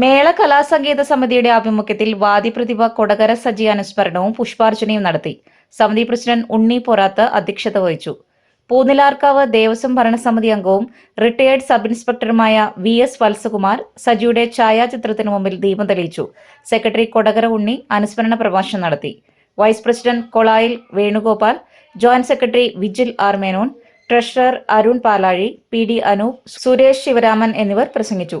മേള കലാസംഗീത സമിതിയുടെ ആഭിമുഖ്യത്തിൽ വാദിപ്രതിഭ കൊടകര സജി അനുസ്മരണവും പുഷ്പാർച്ചനയും നടത്തി. സമിതി പ്രസിഡന്റ് ഉണ്ണി പൊറാത്ത് അധ്യക്ഷത വഹിച്ചു. പൂനിലാർക്കാവ് ദേവസ്വം ഭരണസമിതി അംഗവും റിട്ടയേർഡ് സബ് ഇൻസ്പെക്ടറുമായ വി എസ് വത്സകുമാർ സജിയുടെ ഛായാചിത്രത്തിന് മുമ്പിൽ ദീപം തെളിയിച്ചു. സെക്രട്ടറി കൊടകര ഉണ്ണി അനുസ്മരണ പ്രഭാഷണം നടത്തി. Vice president Kolayil Venugopal joint secretary Vijil R Menon treasurer Arun Palazhi P D Anoop Suresh Sivaraman എന്നിവർ പ്രസംഗിച്ചു.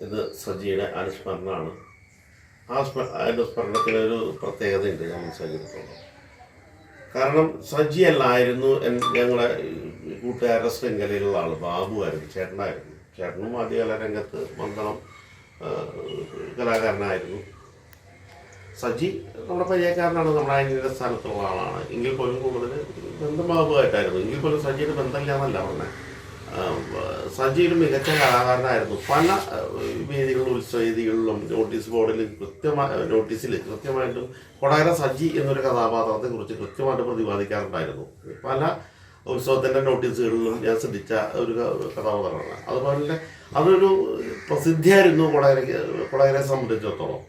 ഇത് സജിയുടെ അനുസ്മരണമാണ്. ആ സ്മ- അനുസ്മരണത്തിനൊരു പ്രത്യേകതയുണ്ട് ഞാൻ മനസ്സിലാക്കിയിട്ടുള്ളത്. കാരണം സജി അല്ലായിരുന്നു ഞങ്ങളെ കൂട്ടുകാരുടെ ശൃംഖലയിലുള്ള ആൾ ബാബുവായിരുന്നു ചേട്ടനായിരുന്നു. ചേട്ടനും ആദ്യകാല രംഗത്ത് മന്ദളം കലാകാരനായിരുന്നു. സജി നമ്മുടെ പരിചയക്കാരനാണ് നമ്മുടെ അതിന്റെ സ്ഥാനത്തുള്ള ആളാണ്. എങ്കിൽ പോലും കൂടുതൽ ബന്ധം ബാബുവായിട്ടായിരുന്നു. എങ്കിൽ പോലും സജിയുടെ ബന്ധമില്ല എന്നല്ല പറഞ്ഞത് സജി ഒരു മികച്ച കലാകാരനായിരുന്നു. പല വേദികളിലും ഉത്സവവേദികളിലും നോട്ടീസ് ബോർഡിൽ കൃത്യമായ നോട്ടീസിൽ കൃത്യമായിട്ടും കൊടകര സജി എന്നൊരു കഥാപാത്രത്തെ കുറിച്ച് കൃത്യമായിട്ട് പ്രതിപാദിക്കാറുണ്ടായിരുന്നു. പല ഉത്സവത്തിന്റെ നോട്ടീസുകളിലും ഞാൻ ശ്രദ്ധിച്ച ഒരു കഥാപാത്രമാണ്. അതുപോലെ തന്നെ അതൊരു പ്രസിദ്ധിയായിരുന്നു കൊടകരയ്ക്ക് കൊടകരയെ സംബന്ധിച്ചിടത്തോളം.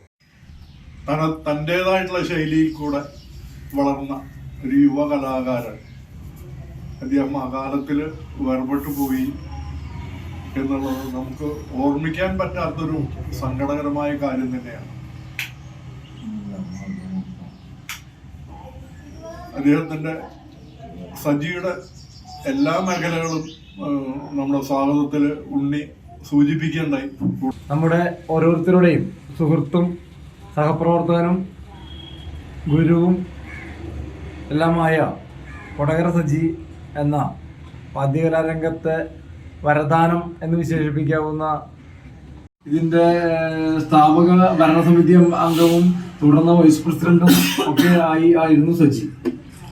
തന്റെതായിട്ടുള്ള ശൈലിയിൽ കൂടെ വളർന്ന ഒരു യുവ കലാകാരൻ അദ്ദേഹം ആ അകാലത്തിൽ വേർപെട്ടു പോയി എന്നുള്ളത് നമുക്ക് ഓർമ്മിക്കാൻ പറ്റാത്തൊരു സങ്കടകരമായ കാര്യം തന്നെയാണ്. അദ്ദേഹത്തിന്റെ സജിയുടെ എല്ലാ മേഖലകളും നമ്മുടെ സ്വാഗതത്തിൽ ഉണ്ണി സൂചിപ്പിക്കേണ്ടായി നമ്മുടെ ഓരോരുത്തരുടെയും സുഹൃത്തും സഹപ്രവർത്തകനും ഗുരുവും എല്ലാമായ കൊടകര സജി എന്ന വാദ്യകലാരംഗത്തെ വരദാനം എന്ന് വിശേഷിപ്പിക്കാവുന്ന ഇതിന്റെ സ്ഥാപക ഭരണസമിതി അംഗവും തുടർന്ന് വൈസ് പ്രസിഡന്റും ഒക്കെ ആയി ആയിരുന്നു സജി.